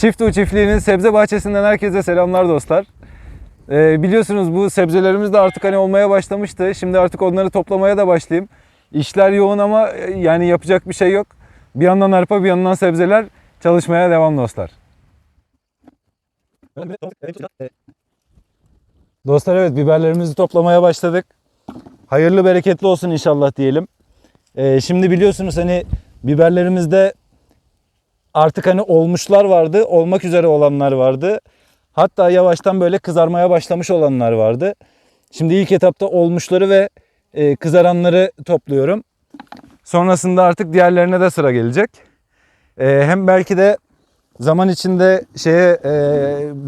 Çiftliği çiftliğinin sebze bahçesinden herkese selamlar dostlar. Ee, biliyorsunuz bu sebzelerimiz de artık hani olmaya başlamıştı. Şimdi artık onları toplamaya da başlayayım. İşler yoğun ama e, yani yapacak bir şey yok. Bir yandan arpa bir yandan sebzeler çalışmaya devam dostlar. Dostlar evet biberlerimizi toplamaya başladık. Hayırlı bereketli olsun inşallah diyelim. Ee, şimdi biliyorsunuz hani biberlerimizde artık hani olmuşlar vardı, olmak üzere olanlar vardı. Hatta yavaştan böyle kızarmaya başlamış olanlar vardı. Şimdi ilk etapta olmuşları ve e, kızaranları topluyorum. Sonrasında artık diğerlerine de sıra gelecek. E, hem belki de zaman içinde şeye e,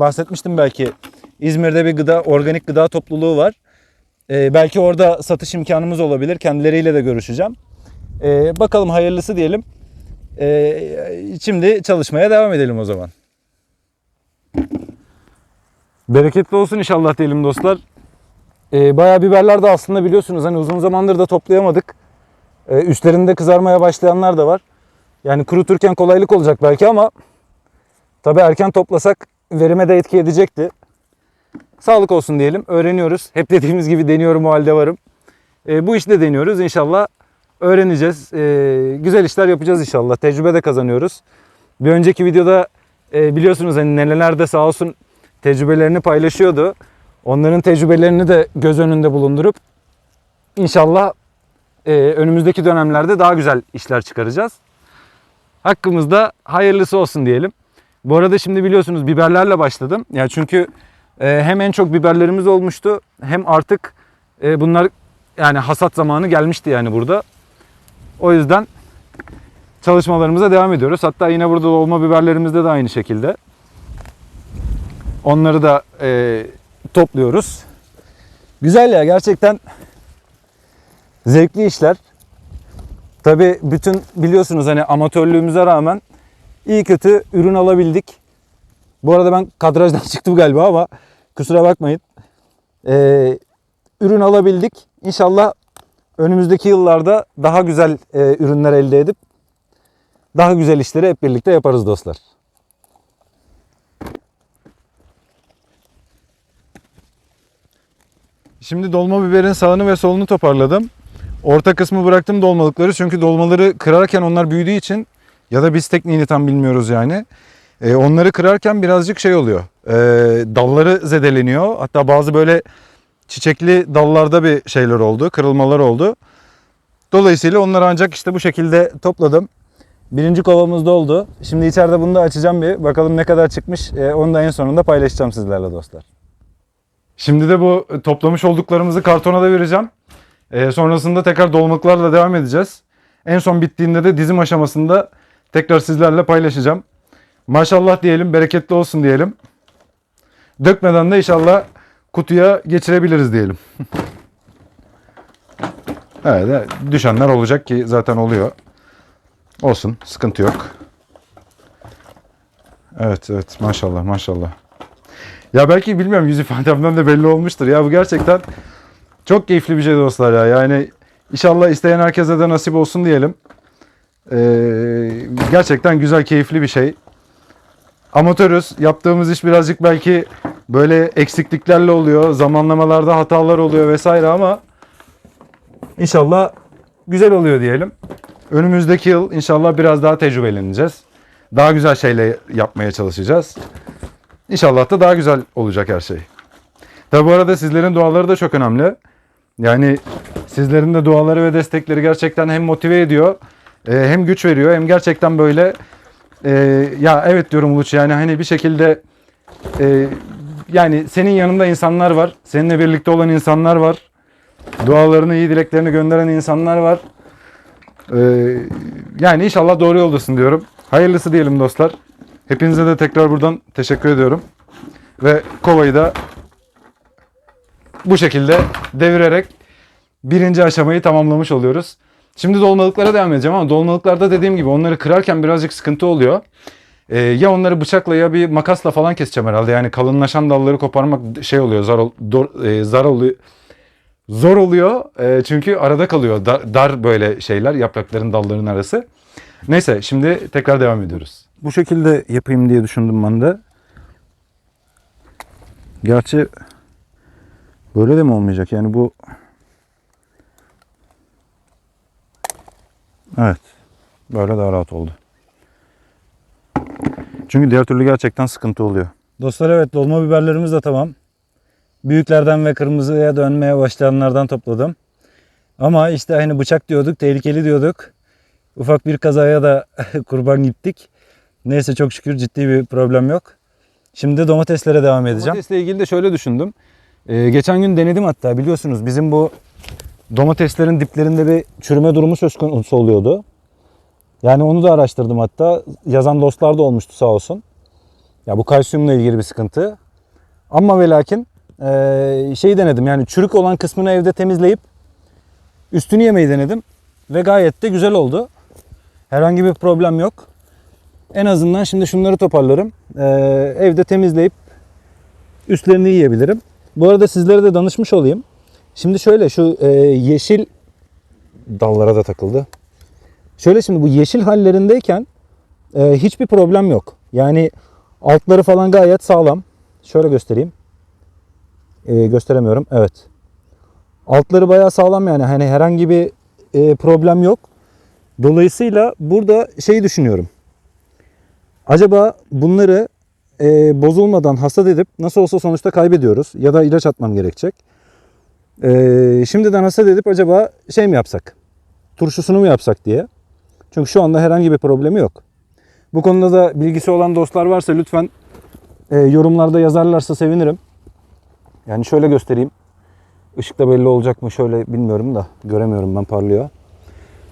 bahsetmiştim belki. İzmir'de bir gıda, organik gıda topluluğu var. Belki orada satış imkanımız olabilir. Kendileriyle de görüşeceğim. Bakalım hayırlısı diyelim. Ee, şimdi çalışmaya devam edelim o zaman. Bereketli olsun inşallah diyelim dostlar. Ee, bayağı biberler de aslında biliyorsunuz hani uzun zamandır da toplayamadık. Ee, üstlerinde kızarmaya başlayanlar da var. Yani kuruturken kolaylık olacak belki ama tabii erken toplasak verime de etki edecekti. Sağlık olsun diyelim. Öğreniyoruz. Hep dediğimiz gibi deniyorum o halde varım. Ee, bu işte deniyoruz. İnşallah öğreneceğiz. Ee, güzel işler yapacağız inşallah. Tecrübe de kazanıyoruz. Bir önceki videoda e, biliyorsunuz hani nelerde sağ olsun tecrübelerini paylaşıyordu. Onların tecrübelerini de göz önünde bulundurup inşallah e, önümüzdeki dönemlerde daha güzel işler çıkaracağız. Hakkımızda hayırlısı olsun diyelim. Bu arada şimdi biliyorsunuz biberlerle başladım. Yani çünkü e, hem en çok biberlerimiz olmuştu hem artık e, bunlar yani hasat zamanı gelmişti yani burada. O yüzden çalışmalarımıza devam ediyoruz. Hatta yine burada dolma biberlerimizde de aynı şekilde. Onları da e, topluyoruz. Güzel ya gerçekten zevkli işler. Tabi bütün biliyorsunuz hani amatörlüğümüze rağmen iyi kötü ürün alabildik. Bu arada ben kadrajdan çıktım galiba ama kusura bakmayın. Ee, ürün alabildik. İnşallah önümüzdeki yıllarda daha güzel e, ürünler elde edip daha güzel işleri hep birlikte yaparız dostlar. Şimdi dolma biberin sağını ve solunu toparladım. Orta kısmı bıraktım dolmalıkları çünkü dolmaları kırarken onlar büyüdüğü için ya da biz tekniğini tam bilmiyoruz yani. E, onları kırarken birazcık şey oluyor. E, dalları zedeleniyor. Hatta bazı böyle çiçekli dallarda bir şeyler oldu, kırılmalar oldu. Dolayısıyla onları ancak işte bu şekilde topladım. Birinci kovamız doldu. Şimdi içeride bunu da açacağım bir. Bakalım ne kadar çıkmış. Ee, onu da en sonunda paylaşacağım sizlerle dostlar. Şimdi de bu toplamış olduklarımızı kartona da vereceğim. Ee, sonrasında tekrar dolmalıklarla devam edeceğiz. En son bittiğinde de dizim aşamasında tekrar sizlerle paylaşacağım. Maşallah diyelim, bereketli olsun diyelim. Dökmeden de inşallah kutuya geçirebiliriz diyelim. evet, evet, düşenler olacak ki zaten oluyor. Olsun, sıkıntı yok. Evet, evet, maşallah, maşallah. Ya belki bilmiyorum yüz ifademden de belli olmuştur. Ya bu gerçekten çok keyifli bir şey dostlar ya. Yani inşallah isteyen herkese de nasip olsun diyelim. Ee, gerçekten güzel, keyifli bir şey. Amatörüz. Yaptığımız iş birazcık belki böyle eksikliklerle oluyor. Zamanlamalarda hatalar oluyor vesaire ama inşallah güzel oluyor diyelim. Önümüzdeki yıl inşallah biraz daha tecrübeleneceğiz. Daha güzel şeyler yapmaya çalışacağız. İnşallah da daha güzel olacak her şey. Tabi bu arada sizlerin duaları da çok önemli. Yani sizlerin de duaları ve destekleri gerçekten hem motive ediyor, e, hem güç veriyor, hem gerçekten böyle e, ya evet diyorum Uluç yani hani bir şekilde e, yani senin yanında insanlar var, seninle birlikte olan insanlar var, dualarını, iyi dileklerini gönderen insanlar var. E, yani inşallah doğru yoldasın diyorum. Hayırlısı diyelim dostlar. Hepinize de tekrar buradan teşekkür ediyorum. Ve kovayı da bu şekilde devirerek birinci aşamayı tamamlamış oluyoruz. Şimdi dolmalıklara devam edeceğim ama dolmalıklarda dediğim gibi onları kırarken birazcık sıkıntı oluyor. Ee, ya onları bıçakla ya bir makasla falan keseceğim herhalde. Yani kalınlaşan dalları koparmak şey oluyor, zar, dor- e, zar oluyor. Zor oluyor e, çünkü arada kalıyor. Dar, dar böyle şeyler yaprakların dalların arası. Neyse şimdi tekrar devam ediyoruz. bu şekilde yapayım diye düşündüm ben de. Gerçi böyle de mi olmayacak? Yani bu Evet. Böyle daha rahat oldu. Çünkü diğer türlü gerçekten sıkıntı oluyor. Dostlar evet dolma biberlerimiz de tamam. Büyüklerden ve kırmızıya dönmeye başlayanlardan topladım. Ama işte hani bıçak diyorduk, tehlikeli diyorduk. Ufak bir kazaya da kurban gittik. Neyse çok şükür ciddi bir problem yok. Şimdi domateslere devam edeceğim. Domatesle ilgili de şöyle düşündüm. Ee, geçen gün denedim hatta biliyorsunuz bizim bu domateslerin diplerinde bir çürüme durumu söz konusu oluyordu. Yani onu da araştırdım hatta. Yazan dostlar da olmuştu sağ olsun. Ya bu kalsiyumla ilgili bir sıkıntı. Ama ve lakin eee şeyi denedim yani çürük olan kısmını evde temizleyip üstünü yemeyi denedim. Ve gayet de güzel oldu. Herhangi bir problem yok. En azından şimdi şunları toparlarım. Eee, evde temizleyip üstlerini yiyebilirim. Bu arada sizlere de danışmış olayım. Şimdi şöyle şu eee, yeşil dallara da takıldı. Şöyle şimdi bu yeşil hallerindeyken e, hiçbir problem yok. Yani altları falan gayet sağlam. Şöyle göstereyim. E, gösteremiyorum. Evet. Altları bayağı sağlam yani. Hani herhangi bir e, problem yok. Dolayısıyla burada şey düşünüyorum. Acaba bunları e, bozulmadan hasat edip nasıl olsa sonuçta kaybediyoruz ya da ilaç atmam gerekecek. E, şimdiden hasat edip acaba şey mi yapsak? Turşusunu mu yapsak diye. Çünkü şu anda herhangi bir problemi yok. Bu konuda da bilgisi olan dostlar varsa lütfen e, yorumlarda yazarlarsa sevinirim. Yani şöyle göstereyim. Işıkta belli olacak mı şöyle bilmiyorum da göremiyorum ben parlıyor.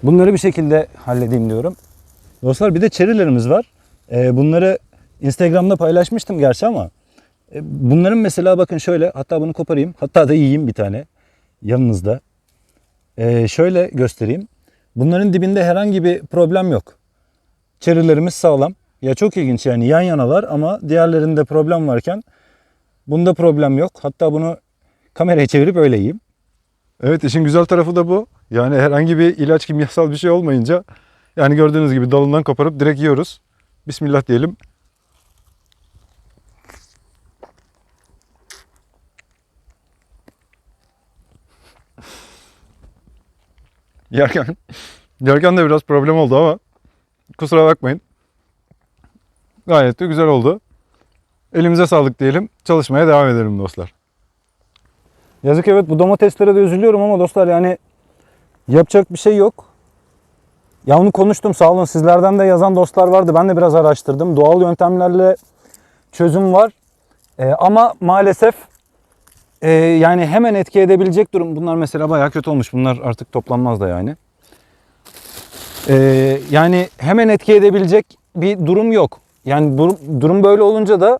Bunları bir şekilde halledeyim diyorum. Dostlar bir de çerilerimiz var. E, bunları Instagram'da paylaşmıştım gerçi ama e, bunların mesela bakın şöyle hatta bunu koparayım hatta da yiyeyim bir tane yanınızda. E, şöyle göstereyim. Bunların dibinde herhangi bir problem yok. Çerilerimiz sağlam. Ya çok ilginç yani yan yanalar ama diğerlerinde problem varken bunda problem yok. Hatta bunu kameraya çevirip öyle yiyeyim. Evet işin güzel tarafı da bu. Yani herhangi bir ilaç kimyasal bir şey olmayınca yani gördüğünüz gibi dalından koparıp direkt yiyoruz. Bismillah diyelim. Yerken, yerken de biraz problem oldu ama kusura bakmayın. Gayet de güzel oldu. Elimize sağlık diyelim. Çalışmaya devam edelim dostlar. Yazık evet bu domateslere de üzülüyorum ama dostlar yani yapacak bir şey yok. Ya onu konuştum sağ olun sizlerden de yazan dostlar vardı. Ben de biraz araştırdım. Doğal yöntemlerle çözüm var. Ee, ama maalesef e, yani hemen etki edebilecek durum. Bunlar mesela bayağı kötü olmuş. Bunlar artık toplanmaz da yani. Ee, yani hemen etki edebilecek bir durum yok. Yani bu, durum böyle olunca da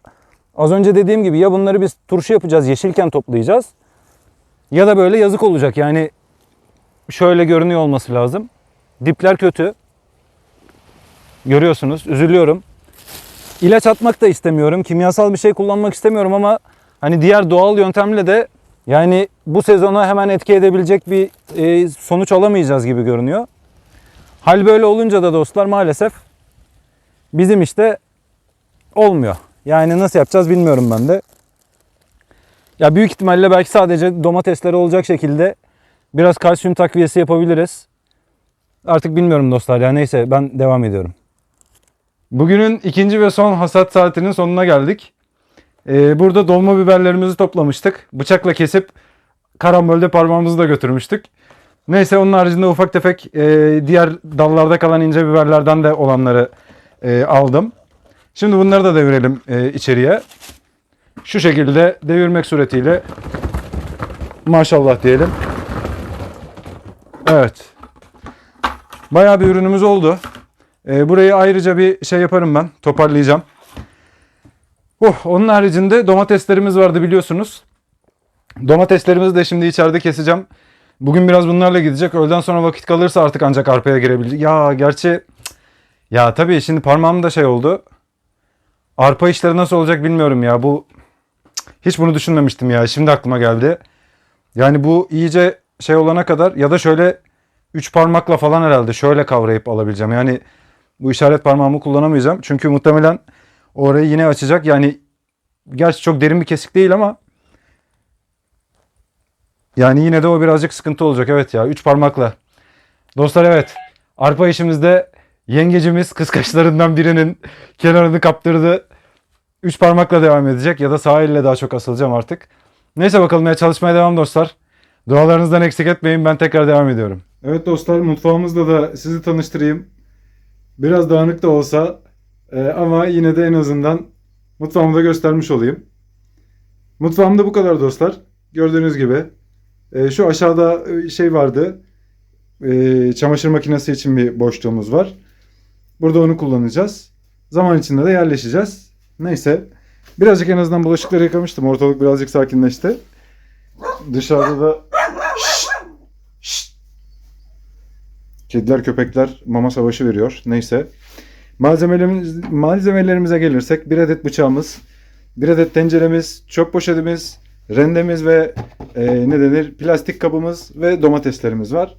az önce dediğim gibi ya bunları biz turşu yapacağız, yeşilken toplayacağız. Ya da böyle yazık olacak. Yani şöyle görünüyor olması lazım. Dipler kötü. Görüyorsunuz. Üzülüyorum. İlaç atmak da istemiyorum. Kimyasal bir şey kullanmak istemiyorum ama hani diğer doğal yöntemle de yani bu sezona hemen etki edebilecek bir e, sonuç alamayacağız gibi görünüyor. Hal böyle olunca da dostlar maalesef bizim işte olmuyor. Yani nasıl yapacağız bilmiyorum ben de. Ya büyük ihtimalle belki sadece domatesleri olacak şekilde biraz kalsiyum takviyesi yapabiliriz. Artık bilmiyorum dostlar ya neyse ben devam ediyorum. Bugünün ikinci ve son hasat saatinin sonuna geldik. Ee, burada dolma biberlerimizi toplamıştık. Bıçakla kesip karambolde parmağımızı da götürmüştük. Neyse onun haricinde ufak tefek e, diğer dallarda kalan ince biberlerden de olanları e, aldım. Şimdi bunları da devirelim e, içeriye. Şu şekilde devirmek suretiyle maşallah diyelim. Evet. Bayağı bir ürünümüz oldu. E, burayı ayrıca bir şey yaparım ben. Toparlayacağım. Oh, onun haricinde domateslerimiz vardı biliyorsunuz. Domateslerimizi de şimdi içeride keseceğim. Bugün biraz bunlarla gidecek. Öğleden sonra vakit kalırsa artık ancak arpaya girebilecek. Ya gerçi ya tabii şimdi parmağım da şey oldu. Arpa işleri nasıl olacak bilmiyorum ya. Bu hiç bunu düşünmemiştim ya. Şimdi aklıma geldi. Yani bu iyice şey olana kadar ya da şöyle üç parmakla falan herhalde şöyle kavrayıp alabileceğim. Yani Bu işaret parmağımı kullanamayacağım. Çünkü muhtemelen orayı yine açacak. Yani gerçi çok derin bir kesik değil ama yani yine de o birazcık sıkıntı olacak. Evet ya 3 parmakla. Dostlar evet. Arpa işimizde yengecimiz kıskaçlarından birinin kenarını kaptırdı. 3 parmakla devam edecek ya da sağ elle daha çok asılacağım artık. Neyse bakalım ya çalışmaya devam dostlar. Dualarınızdan eksik etmeyin ben tekrar devam ediyorum. Evet dostlar mutfağımızda da sizi tanıştırayım. Biraz dağınık da olsa e, ama yine de en azından mutfağımı da göstermiş olayım. Mutfağımda bu kadar dostlar. Gördüğünüz gibi. E, şu aşağıda e, şey vardı. E, çamaşır makinesi için bir boşluğumuz var. Burada onu kullanacağız. Zaman içinde de yerleşeceğiz. Neyse. Birazcık en azından bulaşıkları yıkamıştım. Ortalık birazcık sakinleşti. Dışarıda da! Kediler köpekler mama savaşı veriyor. Neyse. Malzemelerimiz, malzemelerimize gelirsek bir adet bıçağımız, bir adet tenceremiz, çöp poşetimiz, rendemiz ve e, ne denir plastik kabımız ve domateslerimiz var.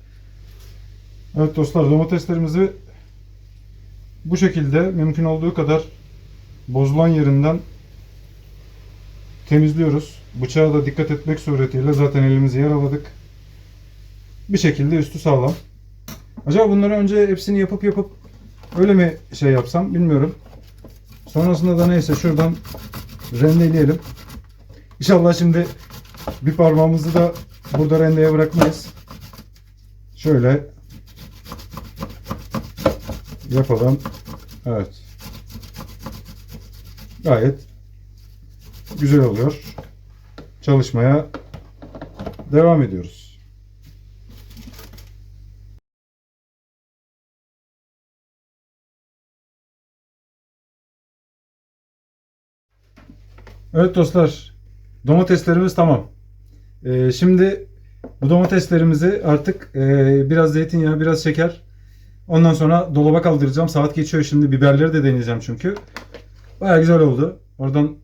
Evet dostlar domateslerimizi bu şekilde mümkün olduğu kadar bozulan yerinden temizliyoruz. Bıçağa da dikkat etmek suretiyle zaten elimizi yaraladık. Bir şekilde üstü sağlam. Acaba bunları önce hepsini yapıp yapıp öyle mi şey yapsam bilmiyorum. Sonrasında da neyse şuradan rendeleyelim. İnşallah şimdi bir parmağımızı da burada rendeye bırakmayız. Şöyle yapalım. Evet. Gayet güzel oluyor. Çalışmaya devam ediyoruz. Evet dostlar, domateslerimiz tamam. Ee, şimdi bu domateslerimizi artık e, biraz zeytinyağı, biraz şeker. Ondan sonra dolaba kaldıracağım. Saat geçiyor şimdi. Biberleri de deneyeceğim çünkü. Baya güzel oldu. Oradan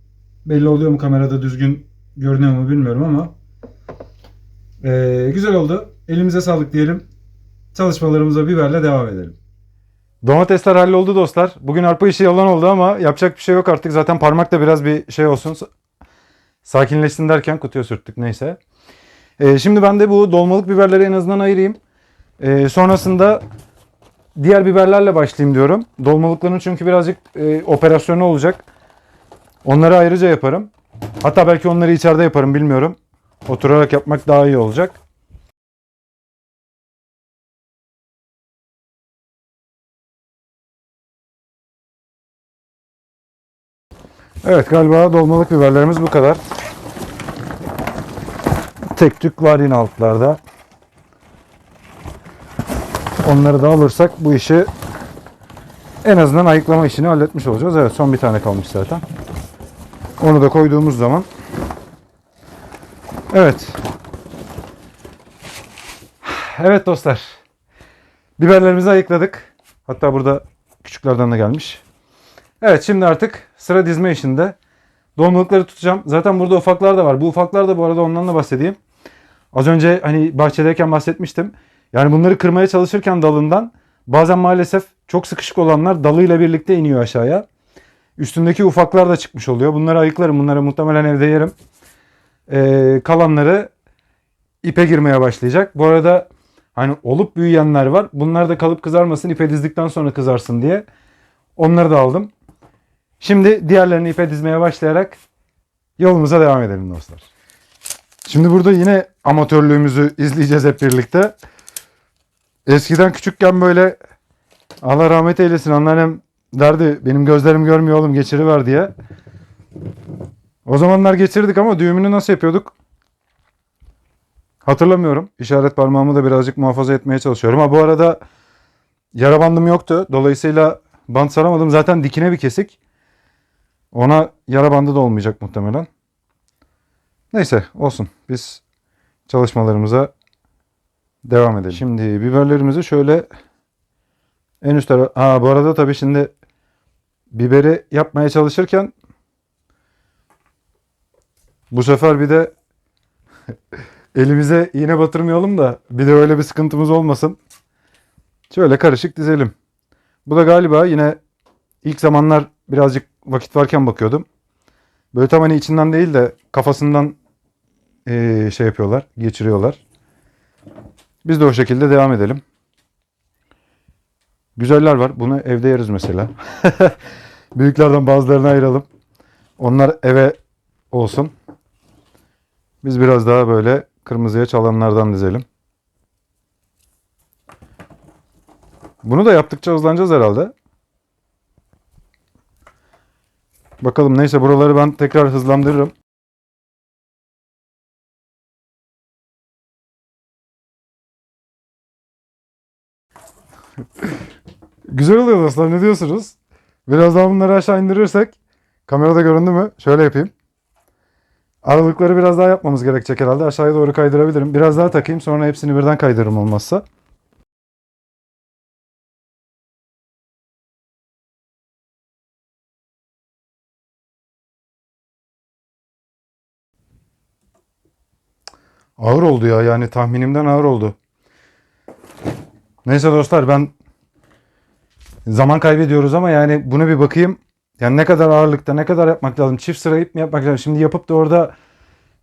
belli oluyor mu kamerada düzgün görünüyor mu bilmiyorum ama ee, güzel oldu. Elimize sağlık diyelim. Çalışmalarımıza biberle devam edelim. Domatesler halloldu dostlar. Bugün arpa işi yalan oldu ama yapacak bir şey yok artık. Zaten parmak da biraz bir şey olsun. Sakinleşsin derken kutuya sürttük neyse. Ee, şimdi ben de bu dolmalık biberleri en azından ayırayım. Ee, sonrasında diğer biberlerle başlayayım diyorum. Dolmalıkların çünkü birazcık e, operasyonu olacak. Onları ayrıca yaparım. Hatta belki onları içeride yaparım bilmiyorum. Oturarak yapmak daha iyi olacak. Evet galiba dolmalık biberlerimiz bu kadar. Tek tük var yine altlarda. Onları da alırsak bu işi en azından ayıklama işini halletmiş olacağız. Evet son bir tane kalmış zaten. Onu da koyduğumuz zaman Evet. Evet dostlar. Biberlerimizi ayıkladık. Hatta burada küçüklerden de gelmiş. Evet şimdi artık sıra dizme işinde. Dolmalıkları tutacağım. Zaten burada ufaklar da var. Bu ufaklar da bu arada ondan da bahsedeyim. Az önce hani bahçedeyken bahsetmiştim. Yani bunları kırmaya çalışırken dalından bazen maalesef çok sıkışık olanlar dalıyla birlikte iniyor aşağıya. Üstündeki ufaklar da çıkmış oluyor. Bunları ayıklarım. Bunları muhtemelen evde yerim. Ee, kalanları ipe girmeye başlayacak. Bu arada hani olup büyüyenler var. Bunlar da kalıp kızarmasın. ipe dizdikten sonra kızarsın diye. Onları da aldım. Şimdi diğerlerini ipe dizmeye başlayarak yolumuza devam edelim dostlar. Şimdi burada yine amatörlüğümüzü izleyeceğiz hep birlikte. Eskiden küçükken böyle Allah rahmet eylesin anneannem derdi benim gözlerim görmüyor oğlum geçiriver diye. O zamanlar geçirdik ama düğümünü nasıl yapıyorduk? Hatırlamıyorum. İşaret parmağımı da birazcık muhafaza etmeye çalışıyorum. Ha bu arada yara bandım yoktu. Dolayısıyla bant saramadım. Zaten dikine bir kesik. Ona yara bandı da olmayacak muhtemelen. Neyse olsun. Biz çalışmalarımıza devam edelim. Şimdi biberlerimizi şöyle en üst tarafa... Ha bu arada tabii şimdi biberi yapmaya çalışırken bu sefer bir de elimize iğne batırmayalım da bir de öyle bir sıkıntımız olmasın. Şöyle karışık dizelim. Bu da galiba yine ilk zamanlar birazcık vakit varken bakıyordum. Böyle tam hani içinden değil de kafasından eee, şey yapıyorlar, geçiriyorlar. Biz de o şekilde devam edelim. Güzeller var. Bunu evde yeriz mesela. Büyüklerden bazılarını ayıralım. Onlar eve olsun. Biz biraz daha böyle kırmızıya çalanlardan dizelim. Bunu da yaptıkça hızlanacağız herhalde. Bakalım neyse buraları ben tekrar hızlandırırım. Güzel oluyor dostlar ne diyorsunuz? Biraz daha bunları aşağı indirirsek kamerada göründü mü? Şöyle yapayım. Aralıkları biraz daha yapmamız gerekecek herhalde. Aşağıya doğru kaydırabilirim. Biraz daha takayım sonra hepsini birden kaydırırım olmazsa. Ağır oldu ya yani tahminimden ağır oldu. Neyse dostlar ben zaman kaybediyoruz ama yani buna bir bakayım. Yani ne kadar ağırlıkta ne kadar yapmak lazım? Çift sıra ip mi yapmak lazım? Şimdi yapıp da orada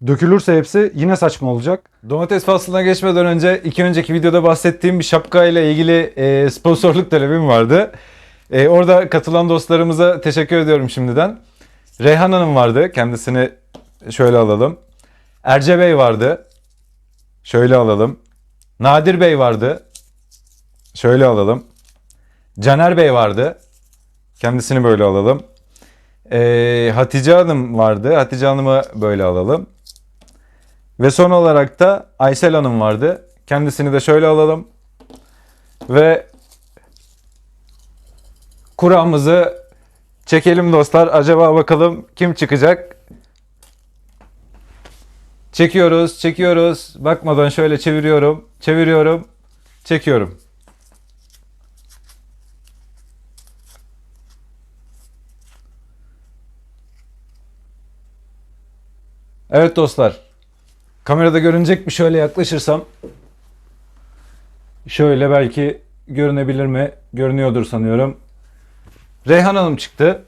dökülürse hepsi yine saçma olacak. Domates faslına geçmeden önce iki önceki videoda bahsettiğim bir şapka ile ilgili e, sponsorluk talebim vardı. E, orada katılan dostlarımıza teşekkür ediyorum şimdiden. Reyhan Hanım vardı. Kendisini şöyle alalım. Erce Bey vardı. Şöyle alalım. Nadir Bey vardı. Şöyle alalım. Caner Bey vardı. Kendisini böyle alalım. E, Hatice Hanım vardı. Hatice Hanım'ı böyle alalım. Ve son olarak da Aysel Hanım vardı. Kendisini de şöyle alalım. Ve kuramızı çekelim dostlar. Acaba bakalım kim çıkacak? Çekiyoruz, çekiyoruz. Bakmadan şöyle çeviriyorum, çeviriyorum, çekiyorum. Evet dostlar. Kamerada görünecek mi? Şöyle yaklaşırsam. Şöyle belki görünebilir mi? Görünüyordur sanıyorum. Reyhan Hanım çıktı.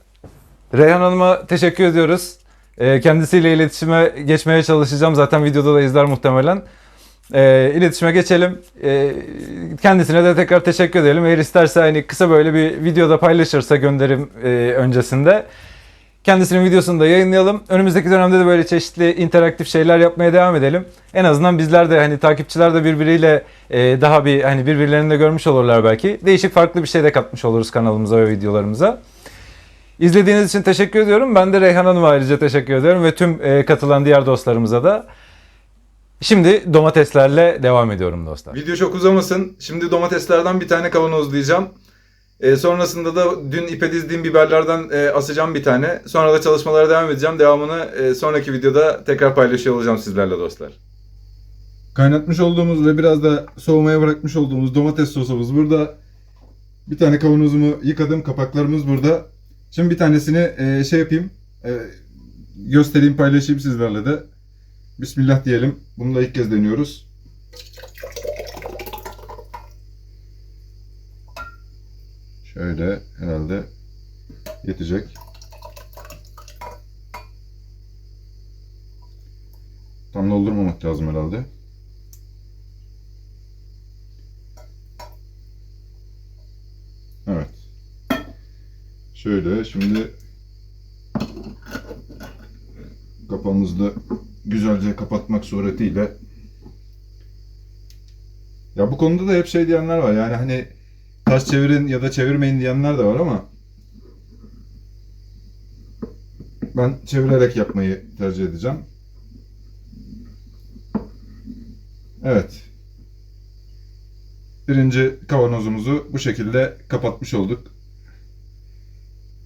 Reyhan Hanım'a teşekkür ediyoruz. Ee, kendisiyle iletişime geçmeye çalışacağım. Zaten videoda da izler muhtemelen. Ee, iletişime geçelim. Ee, kendisine de tekrar teşekkür edelim. Eğer isterse hani kısa böyle bir videoda paylaşırsa gönderim e, öncesinde. Kendisinin videosunu da yayınlayalım. Önümüzdeki dönemde de böyle çeşitli interaktif şeyler yapmaya devam edelim. En azından bizler de hani takipçiler de birbiriyle e, daha bir hani birbirlerini de görmüş olurlar belki. Değişik farklı bir şey de katmış oluruz kanalımıza ve videolarımıza. İzlediğiniz için teşekkür ediyorum. Ben de Reyhan Hanım'a ayrıca teşekkür ediyorum ve tüm e, katılan diğer dostlarımıza da. Şimdi domateslerle devam ediyorum dostlar. Video çok uzamasın. Şimdi domateslerden bir tane kavanozlayacağım. E, sonrasında da dün ipe dizdiğim biberlerden e, asacağım bir tane. Sonra da çalışmalara devam edeceğim. Devamını e, sonraki videoda tekrar paylaşıyor olacağım sizlerle dostlar. Kaynatmış olduğumuz ve biraz da soğumaya bırakmış olduğumuz domates sosumuz burada. Bir tane kavanozumu yıkadım. Kapaklarımız burada. Şimdi bir tanesini e, şey yapayım. e, göstereyim, paylaşayım sizlerle de. Bismillah diyelim. Bunu da ilk kez deniyoruz. Şöyle herhalde yetecek. Tam doldurmamak lazım herhalde. Şöyle şimdi kapağımızı da güzelce kapatmak suretiyle ya bu konuda da hep şey diyenler var yani hani taş çevirin ya da çevirmeyin diyenler de var ama ben çevirerek yapmayı tercih edeceğim. Evet. Birinci kavanozumuzu bu şekilde kapatmış olduk.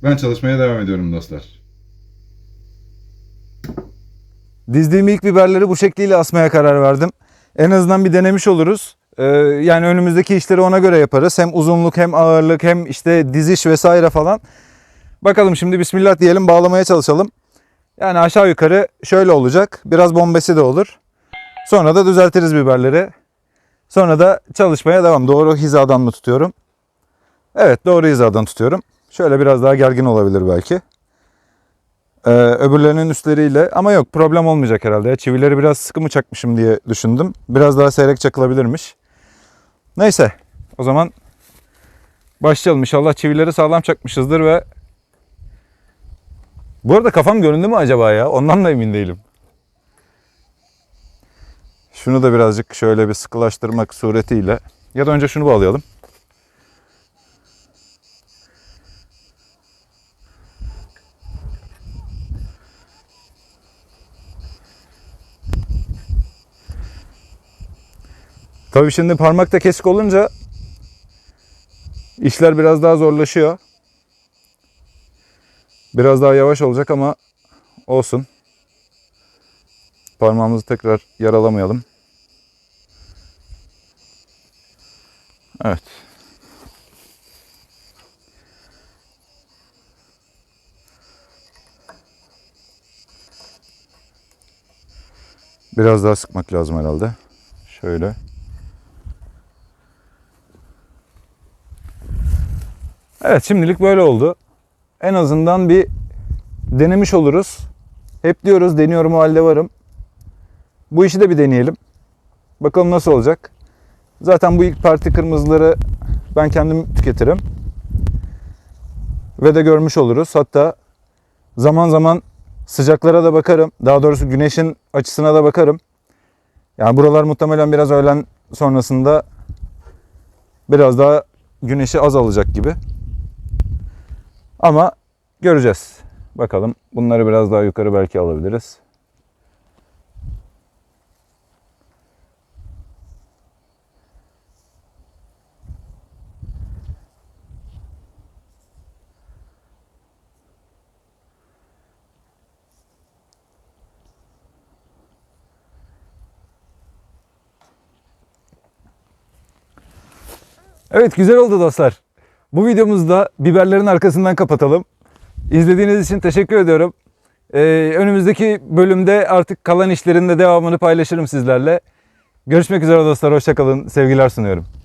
Ben çalışmaya devam ediyorum dostlar. Dizdiğim ilk biberleri bu şekliyle asmaya karar verdim. En azından bir denemiş oluruz. Ee, yani önümüzdeki işleri ona göre yaparız. Hem uzunluk hem ağırlık hem işte diziş vesaire falan. Bakalım şimdi bismillah diyelim bağlamaya çalışalım. Yani aşağı yukarı şöyle olacak. Biraz bombesi de olur. Sonra da düzeltiriz biberleri. Sonra da çalışmaya devam. Doğru hizadan mı tutuyorum? Evet doğru hizadan tutuyorum. Şöyle biraz daha gergin olabilir belki. Ee, öbürlerinin üstleriyle ama yok problem olmayacak herhalde. ya. Çivileri biraz sıkı mı çakmışım diye düşündüm. Biraz daha seyrek çakılabilirmiş. Neyse o zaman başlayalım. İnşallah çivileri sağlam çakmışızdır ve bu arada kafam göründü mü acaba ya? Ondan da emin değilim. Şunu da birazcık şöyle bir sıkılaştırmak suretiyle ya da önce şunu bağlayalım. Tabii şimdi parmakta kesik olunca işler biraz daha zorlaşıyor. Biraz daha yavaş olacak ama olsun. Parmağımızı tekrar yaralamayalım. Evet. Biraz daha sıkmak lazım herhalde. Şöyle. Evet şimdilik böyle oldu. En azından bir denemiş oluruz. Hep diyoruz deniyorum o halde varım. Bu işi de bir deneyelim. Bakalım nasıl olacak. Zaten bu ilk parti kırmızıları ben kendim tüketirim. Ve de görmüş oluruz. Hatta zaman zaman sıcaklara da bakarım. Daha doğrusu güneşin açısına da bakarım. Yani buralar muhtemelen biraz öğlen sonrasında biraz daha güneşi az alacak gibi. Ama göreceğiz. Bakalım bunları biraz daha yukarı belki alabiliriz. Evet güzel oldu dostlar. Bu videomuzda biberlerin arkasından kapatalım. İzlediğiniz için teşekkür ediyorum. Ee, önümüzdeki bölümde artık kalan işlerin de devamını paylaşırım sizlerle. Görüşmek üzere dostlar. Hoşçakalın. Sevgiler sunuyorum.